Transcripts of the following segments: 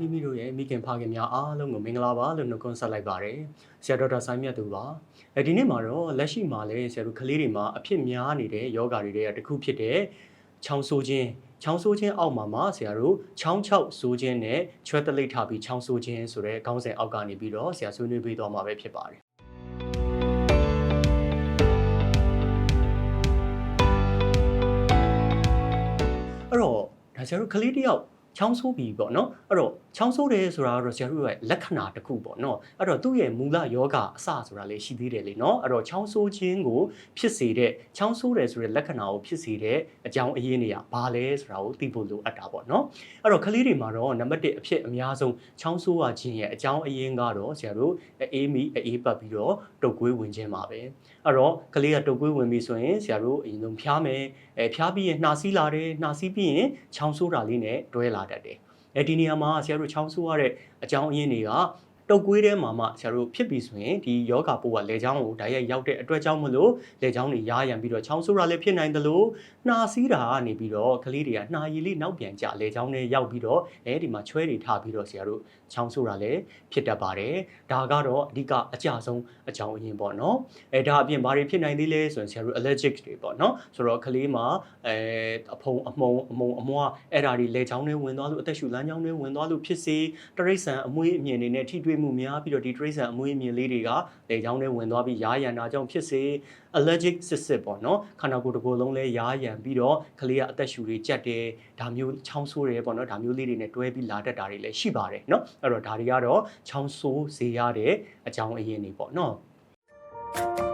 မိမိတို့ရဲ့မိခင်ဖခင်များအားလုံးကိုမင်္ဂလာပါလို့နှုတ်ခွန်းဆက်လိုက်ပါတယ်ဆရာဒေါက်တာဆိုင်းမြတ်သူပါအဲဒီနေ့မှာတော့လက်ရှိမှာလည်းဆရာတို့ကလေးတွေမှာအဖြစ်များနေတဲ့ယောဂါတွေတဲ့တစ်ခုဖြစ်တဲ့ချောင်းဆိုးခြင်းချောင်းဆိုးခြင်းအောက်မှာမှာဆရာတို့ချောင်းချောက်ဆိုးခြင်းနဲ့ချွဲတလိပ်ထားပြီးချောင်းဆိုးခြင်းဆိုတဲ့ခေါင်းစဉ်အောက်ကနေပြီးတော့ဆရာဆွေးနွေးပေးသွားမှာပဲဖြစ်ပါတယ်အဲ့တော့ဒါဆရာတို့ကလေးတယောက် ချောင်းဆိုးပြီပေါ့နော်အဲ့တော့ချောင်းဆိုးတယ်ဆိုတာကတော့ဆရာတို့ရဲ့လက္ခဏာတစ်ခုပေါ့နော်အဲ့တော့သူ့ရဲ့မူလယောဂအစဆိုတာလေးရှိသေးတယ်လေနော်အဲ့တော့ချောင်းဆိုးခြင်းကိုဖြစ်စေတဲ့ချောင်းဆိုးတယ်ဆိုတဲ့လက္ခဏာကိုဖြစ်စေတဲ့အကြောင်းအရင်းတွေကဘာလဲဆိုတာကိုသိဖို့လိုအပ်တာပေါ့နော်အဲ့တော့ကလေးတွေမှာတော့နံပါတ်1အဖြစ်အများဆုံးချောင်းဆိုးရခြင်းရဲ့အကြောင်းအရင်းကတော့ဆရာတို့အေးမီအေးပတ်ပြီးတော့တုတ်ကွေးဝင်ခြင်းပါပဲအဲ့တော့ကလေးကတုတ်ကွေးဝင်ပြီဆိုရင်ဆရာတို့အရင်ဆုံးဖျားမယ် အဲဖျားပြီးရင်နှာစီးလာတယ်နှာစီးပြီးရင်ချောင်းဆိုးတာလေးနဲ့တွဲလာတတ်တယ်အဲဒီနေရာမှာဆရာတို့ချောင်းဆိုးရတဲ့အကြောင်းအရင်းတွေက တုတ်ကွေးထဲမှာမှဆရာတို့ဖြစ်ပြီဆိုရင်ဒီယောဂပိုးကလေချောင်းကိုဓာတ်ရိုက်ရောက်တဲ့အတွက်ကြောင့်မလို့လေချောင်းတွေရားရံပြီးတော့ချောင်းဆိုးတာလည်းဖြစ်နိုင်တယ်လို့နှာစီးတာကနေပြီးတော့ကလေးတွေကနှာရည်လေးနောက်ပြန်ကျလေချောင်းနဲ့ရောက်ပြီးတော့အဲဒီမှာချွဲတွေထားပြီးတော့ဆရာတို့ချောင်းဆိုးတာလည်းဖြစ်တတ်ပါတယ်ဒါကတော့အဓိကအကြဆုံးအကြောင်းအရင်းပေါ့နော်အဲဒါအပြင်ဘာတွေဖြစ်နိုင်သေးလဲဆိုရင်ဆရာတို့ allergic တွေပေါ့နော်ဆိုတော့ကလေးမှာအဲအဖုံအမှုံအမုံအမွားအဲ့ဒါတွေလေချောင်းတွေဝင်သွားလို့အသက်ရှူလမ်းကြောင်းတွေဝင်သွားလို့ဖြစ်စေတရိတ်ဆန်အမွေးအမြင်တွေနဲ့ထိတွေ့မှုများပြီးတော့ဒီတရိတ်ဆန်အမွေးအမြင်လေးတွေကလေချောင်းထဲဝင်သွားပြီးရာရန်တာကြောင့်ဖြစ်စေ allergic စစ်စစ်ပေါ့နော်ခန္ဓာကိုယ်တစ်ကိုယ်လုံးလဲရာရန်ပြီးတော့ကလေးကအသက်ရှူတွေကြက်တယ်ဒါမျိုးချောင်းဆိုးတယ်ပေါ့နော်ဒါမျိုးလေးတွေနဲ့တွဲပြီးလာတတ်တာတွေလည်းရှိပါတယ်နော်အဲ့တော့ဒါတွေကတော့ချောင်းဆိုးစေရတဲ့အကြောင်းအရင်းတွေပေါ့နော် thank you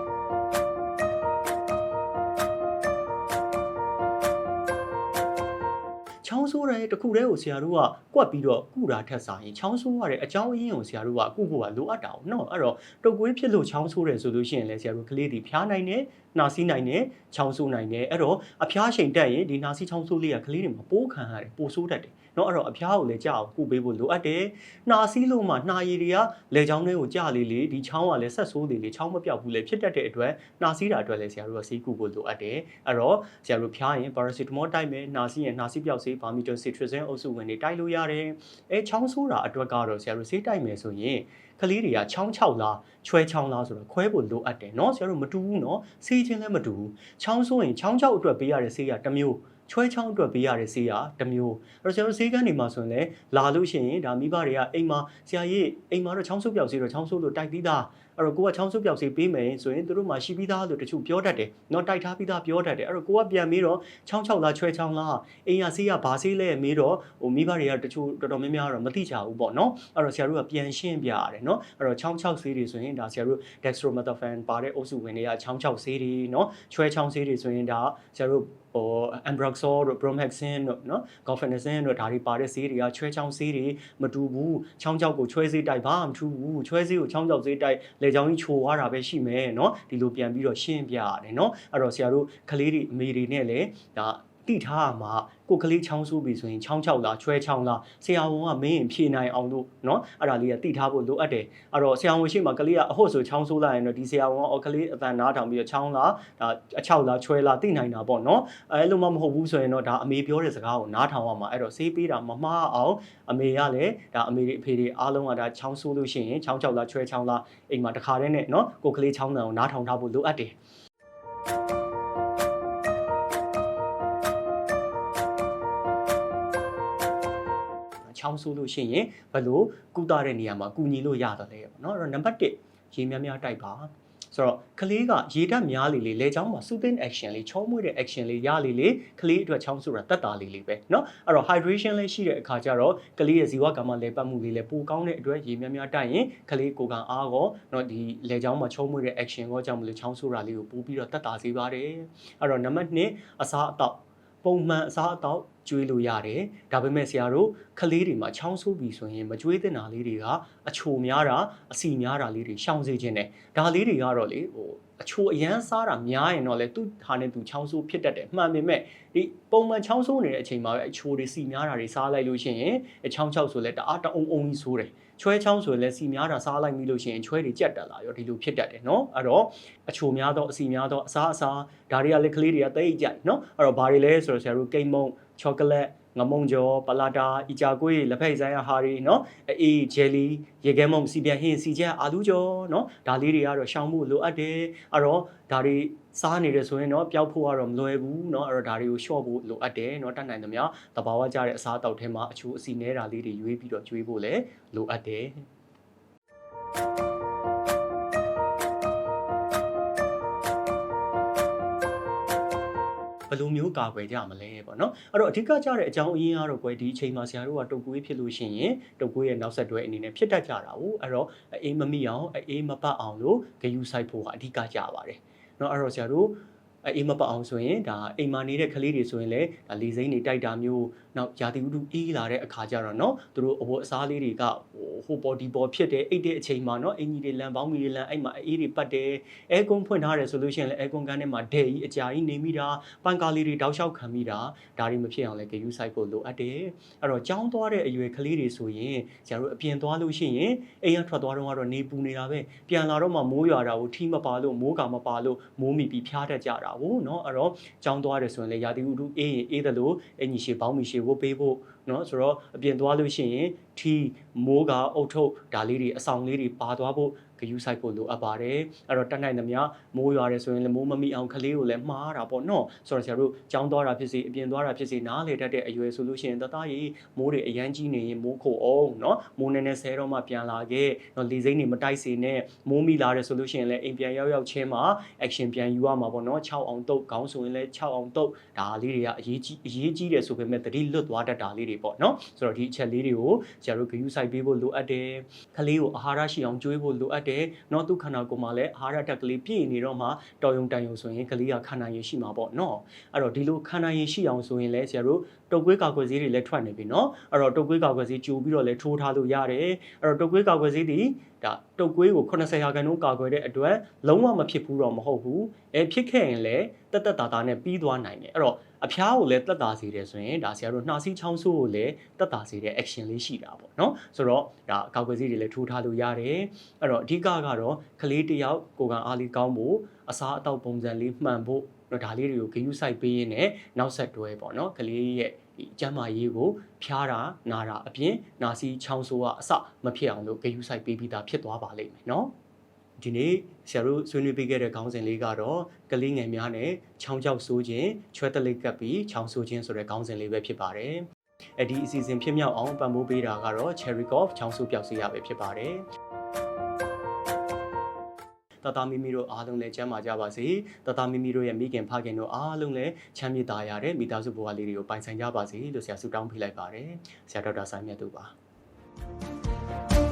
ဆိုးတဲ့တခုတည်းကိုဆရာတို့ကကွက်ပြီးတော့ကုတာထက်စာရင်ချောင်းဆိုးရတဲ့အကြောင်းအရင်းကိုဆရာတို့ကကုဖို့ကလိုအပ်တာ哦နော်အဲ့တော့တုတ်ကွေးဖြစ်လို့ချောင်းဆိုးတယ်ဆိုလို့ရှိရင်လည်းဆရာတို့ကလေးတွေဖျားနိုင်တယ် နှာစီးနိုင်တယ်ချောင်းဆိုးနိုင်တယ်အဲ့တော့အဖျားချိန်တက်ရင်ဒီနှာစီးချောင်းဆိုးလေးကကလေးတွေမှာပိုးခံရတယ်ပိုဆိုးတတ်တယ်နော်အဲ့တော့အဖျားကိုလည်းကြောက်ကုပေးဖို့လိုအပ်တယ်နှာစီးလို့မှနှာရည်တွေကလေချောင်းတွေကိုကြာလေလေဒီချောင်းကလည်းဆက်ဆိုးလေလေချောင်းမပြောက်ဘူးလေဖြစ်တတ်တဲ့အတွက်နှာစီးတာအတွက်လည်းဆရာတို့ကစီးကုဖို့လိုအပ်တယ်အဲ့တော့ဆရာတို့ဖျားရင် paracetamol တိုက်မယ်နှာစီးရင်နှာစီးပြောက်စေး Barbiton cetirizine အုပ်စုဝင်တွေတိုက်လို့ရတယ်အဲချောင်းဆိုးတာအတွက်ကတော့ဆရာတို့ဆေးတိုက်မယ်ဆိုရင်ကလေးတွေကချောင်းချောက်လားချွဲချောင်းလားဆိုတော့ခွဲဖို့လိုအပ်တယ်เนาะဆရာတို့မတူဘူးเนาะဆေးချင်းလည်းမတူဘူးချောင်းဆိုးရင်ချောင်းချောက်အတွက်ပေးရတဲ့ဆေးကတစ်မျိုး ချွဲချောင်းအတွက်ပေးရတဲ့ဆေးကတစ်မျိုးအဲ့တော့ကျွန်တော်ဆေးကန်းတွေမှာဆိုရင်လည်းလာလို့ရှိရင်ဒါမိဘတွေကအိမ်မှာဆရာကြီးအိမ်မှာတော့ချောင်းဆုပ်ပြောက်ဆေးတော့ချောင်းဆုပ်လို့တိုက်ပြီးသားအဲ့တော့ကိုကချောင်းဆုပ်ပြောက်ဆေးပေးမယ်ဆိုရင်သူတို့မှာရှိပြီးသားလို့တချို့ပြောတတ်တယ်နော်တိုက်ထားပြီးသားပြောတတ်တယ်အဲ့တော့ကိုကပြန်ပြီးတော့ချောင်းချောက်လားချွဲချောင်းလားအိမ်ရဆေးကဘာဆေးလဲမေးတော့ဟိုမိဘတွေကတချို့တော်တော်များများတော့မသိကြဘူးပေါ့နော်အဲ့တော့ဆရာတို့ကပြန်ရှင်းပြရတယ်နော်အဲ့တော့ချောင်းချောက်ဆေးတွေဆိုရင်ဒါဆရာတို့ dextromethorphan ပါတဲ့အုပ်စုဝင်တွေကချောင်းချောက်ဆေးတွေနော်ချွဲချောင်းဆေးတွေဆိုရင်ဒါဆရာတို့ ဟို ambroxol တို့ promethazine တို့နော် guaifenesin တို့ဒါတွေပါတဲ့ဆေးတွေကချွဲချောင်းဆေးတွေမတူဘူးချောင်းချောက်ကိုချွဲဆေးတိုက်ဘာမှမထူးဘူးချွဲဆေးကိုချောင်းချောက်ဆေးတိုက်လေချောင်းကြီးချိုသွားတာပဲရှိမယ်နော်ဒီလိုပြန်ပြီးတော့ရှင်းပြရတယ်နော်အဲ့တော့ဆရာတို့ကလေးတွေအမေတွေနဲ့လည်းဒါ တိထားမှာကိုကလေးချောင်းဆိုးပြီဆိုရင်ချောင်းချောက်လားချွဲချောင်းလားဆရာဝန်ကမင်းရင်ဖြေနိုင်အောင်လို့เนาะအဲ့ဒါလေးကတိထားဖို့လိုအပ်တယ်အဲ့တော့ဆရာဝန်ရှိမှကလေးကအဟုတ်ဆိုချောင်းဆိုးလိုက်ရင်တော့ဒီဆရာဝန်ကအော်ကလေးအတန်နားထောင်ပြီးတော့ချောင်းလားဒါအချောက်လားချွဲလားသိနိုင်တာပေါ့เนาะအဲ့လိုမှမဟုတ်ဘူးဆိုရင်တော့ဒါအမေပြောတဲ့စကားကိုနားထောင်ရမှာအဲ့တော့ဆေးပေးတာမမှားအောင်အမေကလည်းဒါအမေတွေအဖေတွေအားလုံးကဒါချောင်းဆိုးလို့ရှိရင်ချောင်းချောက်လားချွဲချောင်းလားအိမ်မှာတခါတည်းနဲ့เนาะကိုကလေးချောင်းတန်ကိုနားထောင်ထားဖို့လိုအပ်တယ် င်းဆိုးလို့ရှိရင်ဘယ်လိုကုသတဲ့နေရာမှာကူညီလို့ရတယ်လဲပေါ့နော်အဲ့တော့နံပါတ်1ရေများများတိုက်ပါဆိုတော့ကလေးကရေဓာတ်များလေလေလေချောင်းမှာ soothing action လေးချောမွေ့တဲ့ action လေးရလေလေကလေးအတွက်ချောင်းဆိုတာတက်တာလေးလေးပဲเนาะအဲ့တော့ hydration လေးရှိတဲ့အခါကျတော့ကလေးရဲ့ဇီဝကမ္မလေပတ်မှုလေးလည်းပိုကောင်းတဲ့အတွက်ရေများများတိုက်ရင်ကလေးကိုယ်ကအားကောเนาะဒီလေချောင်းမှာချောမွေ့တဲ့ action ကိုကြောင့်မလို့ချောင်းဆိုတာလေးကိုပို့ပြီးတော့တက်တာစေပါတယ်အဲ့တော့နံပါတ်2အစားအသောက် ပုံမှန်အစားအသောက်ကျွေးလို့ရတယ်ဒါပေမဲ့ဆရာတို့ကလေးတွေမှာချောင်းဆိုးပြီဆိုရင်မကျွေးတဲ့နာလေးတွေကအချိုများတာအစီများတာလေးတွေရှောင်စေခြင်းတယ်ဒါလေးတွေကတော့လေဟိုအချိုအရန်စားတာများရင်တော့လေသူ့ဟာနဲ့သူချောင်းဆိုးဖြစ်တတ်တယ်မှန်ပေမဲ့ဒီပုံမှန်ချောင်းဆိုးနေတဲ့အချိန်မှာပဲအချိုတွေစီများတာတွေစားလိုက်လို့ရှိရင်အချောင်းချောက်ဆိုလဲတအားတအုံအုံကြီးဆိုးတယ် ချွဲချောင်းဆိုလည်းစီများတာစားလိုက်ပြီလို့ရှိရင်ချွဲတွေကြက်တက်လာရောဒီလိုဖြစ်တတ်တယ်နော်အဲ့တော့အချိုများသောအစီများသောအစားအစာဒါတွေကလက်ကလေးတွေကတိတ်ကြိုက်နော်အဲ့တော့ဘာတွေလဲဆိုတော့ဆရာတို့ကိမ့်မုံချောကလက် ငမုံကျော်ပလာတာအီချာကွေးလက်ဖက်ဆိုင်ရဟာရီနော်အေးဂျယ်လီရေခဲမုံစီပြန်ဟင်းစီချက်အာလူကျော်နော်ဒါလေးတွေကတော့ရှောင်းဖို့လိုအပ်တယ်အဲ့တော့ဒါတွေစားနေတယ်ဆိုရင်တော့ပျောက်ဖို့ကတော့မလွယ်ဘူးเนาะအဲ့တော့ဒါတွေကို short ဖို့လိုအပ်တယ်เนาะတတ်နိုင်သမျှတဘာဝကြတဲ့အစားအသောက်ထဲမှာအချိုးအစီနေတာလေးတွေရွေးပြီးတော့ကျွေးဖို့လည်းလိုအပ်တယ် ယ်လိုမျိုးကာကွယ်ကြမလဲပေါ့နော်အဲ့တော့အဓိကကြတဲ့အကြောင်းအရင်းကတော့ကွယ်ဒီအချိန်မှာဆရာတို့ကတုပ်ကွေးဖြစ်လို့ရှိရင်တုပ်ကွေးရဲ့နောက်ဆက်တွဲအနေနဲ့ဖြစ်တတ်ကြတာ哦အဲ့တော့အေးမမိအောင်အေးမပတ်အောင်လို့ဂယူဆိုင်ဖို့ကအဓိကကြပါတယ်เนาะအဲ့တော့ဆရာတို့ အေးမပတ်အောင်ဆိုရင်ဒါအိမ်မှာနေတဲ့ကလေးတွေဆိုရင်လည်းဒါလေစိမ့်တွေတိုက်တာမျိုးနောက်ရာသီဥတုအေးလာတဲ့အခါကျတော့เนาะသူတို့အဝတ်အစားလေးတွေကဟိုဟိုပေါ်ဒီပေါ်ဖြစ်တယ်အိတ်တဲ့အချိန်မှာเนาะအင်ကြီးတွေလန်ပေါင်းမီတွေလန်အဲ့မှာအေးတွေပတ်တယ်အဲကွန်ဖွင့်ထားတယ်ဆိုလို့ရှိရင်လည်းအဲကွန်ကန်ထဲမှာဒဲကြီးအကြာကြီးနေမိတာပန်ကာလေးတွေတောက်လျှောက်ခံမိတာဒါတွေမဖြစ်အောင်လည်းဂယူဆိုင်ဖို့လိုအပ်တယ်အဲ့တော့ကြောင်းသွားတဲ့အရွယ်ကလေးတွေဆိုရင်ကျတို့အပြင်သွားလို့ရှိရင်အိမ်ကထွက်သွားတော့ကတော့နေပူနေတာပဲပြန်လာတော့မှမိုးရွာတာကိုထီမပါလို့မိုးကမပါလို့မိုးမိပြီးဖျားတတ်ကြတာ ဟုတ်เนาะအဲ့တော့ကြောင်းသွားတယ်ဆိုရင်လည်းရာသီဥတုအေးရင်အေးတယ်လို့အင်ကြီးရှေပေါင်းမီရှေဝတ်ပေးဖို့เนาะဆိုတော့အပြင်သွားလို့ရှိရင်ထီမိုးကအုတ်ထုတ်ဒါလေးတွေအဆောင်လေးတွေပါသွားဖို့ဂ ယူဆိုင်ဖို့လိုအပ်ပါတယ်အဲ့တော့တက်နိုင်သမျှမိုးရွာတယ်ဆိုရင်လည်းမိုးမမိအောင်ကလေးကိုလည်းမှားတာပေါ့နော်ဆိုတော့ဆရာတို့ကြောင်းသွားတာဖြစ်စေအပြင်သွားတာဖြစ်စေနားလေတတ်တဲ့အရွယ်ဆိုလို့ရှိရင်တသားကြီးမိုးတွေအရန်ကြီးနေရင်မိုးခိုအောင်နော်မိုးနေနေဆဲတော့မှပြန်လာခဲ့နော်လေစိမ့်တွေမတိုက်စေနဲ့မိုးမိလာတယ်ဆိုလို့ရှိရင်လည်းအိမ်ပြန်ရောက်ရောက်ချင်းမှာ action ပြန်ယူရမှာပေါ့နော်6အောင်တုတ်ခေါင်းဆိုရင်လည်း6အောင်တုတ်ဒါလေးတွေကအရေးကြီးအရေးကြီးတယ်ဆိုပေမဲ့တတိလွတ်သွားတတ်တာလေးတွေပေါ့နော်ဆိုတော့ဒီအချက်လေးတွေကိုဆရာတို့ဂယူဆိုင်ပေးဖို့လိုအပ်တယ်ကလေးကိုအာဟာရရှိအောင်ကြွေးဖို့လိုအပ်တယ်နော်သူခန္ဓာကိုယ်မှာလည်းအာဟာရတက်ကလေးပြည့်နေတော့မှတော်ယုံတန်ယုံဆိုရင်ကလေးကခန္ဓာရင်ရှိမှာပေါ့နော်အဲ့တော့ဒီလိုခန္ဓာရင်ရှိအောင်ဆိုရင်လည်းဆရာတို့တုပ်ကွေးကာကွယ်ဆေးတွေလည်းထွက်နေပြီနော်အဲ့တော့တုပ်ကွေးကာကွယ်ဆေးကြိုပြီးတော့လည်းထိုးထားလို့ရတယ်အဲ့တော့တုပ်ကွေးကာကွယ်ဆေးဒီ ဒါတုပ်ကွေးကို80ရာခိုင်နှုန်းကာကွယ်တဲ့အတွက်လုံးဝမဖြစ်ဘူးတော့မဟုတ်ဘူးအဲဖြစ်ခဲ့ရင်လည်းတက်တက်တာတာနဲ့ပြီးသွားနိုင်တယ်အဲ့တော့အဖျားကိုလည်းတက်တာစေတယ်ဆိုရင်ဒါဆရာတို့နှာစီးချောင်းဆိုးကိုလည်းတက်တာစေတဲ့ action လေးရှိတာပေါ့နော်ဆိုတော့ဒါကာကွယ်ဆေးတွေလည်းထိုးထားလို့ရတယ်အဲ့တော့အဓိကကတော့ကလေးတစ်ယောက်ကိုယ်ကအားလေးကောင်းဖို့အစားအသောက်ပုံစံလေးမှန်ဖို့ တော့ဒါလေးတွေကိုဂရုစိုက်ပေးရင်းနဲ့နောက်ဆက်တွဲပေါ့နော်ကလေးရဲ့ဒီကျန်းမာရေးကိုဖျားတာနာတာအပြင်နာစီချောင်းဆိုးကအစမဖြစ်အောင်လို့ဂရုစိုက်ပေးပြီးသားဖြစ်သွားပါလိမ့်မယ်နော်ဒီနေ့ဆရာတို့ဆွေးနွေးပေးခဲ့တဲ့ခေါင်းစဉ်လေးကတော့ကလေးငယ်များနဲ့ချောင်းကြောက်ဆိုးခြင်းချွဲတလိပ်ကပ်ပြီးချောင်းဆိုးခြင်းဆိုတဲ့ခေါင်းစဉ်လေးပဲဖြစ်ပါတယ်။အဲ့ဒီအစီအစဉ်ဖြစ်မြောက်အောင်ပံ့ပိုးပေးတာကတော့ Cherry Golf ချောင်းဆိုးပြောက်စေးရပဲဖြစ်ပါတယ်။ တသားမိမိတို့အားလုံးလည်းကျန်းမာကြပါစေတသားမိမိတို့ရဲ့မိခင်ဖခင်တို့အားလုံးလည်းချမ်းမြေ့သားရတဲ့မိသားစုဘဝလေးတွေကိုပိုင်ဆိုင်ကြပါစေလို့ဆရာဆုတောင်းပေးလိုက်ပါတယ်ဆရာဒေါက်တာဆိုင်မြတ်တို့ပါ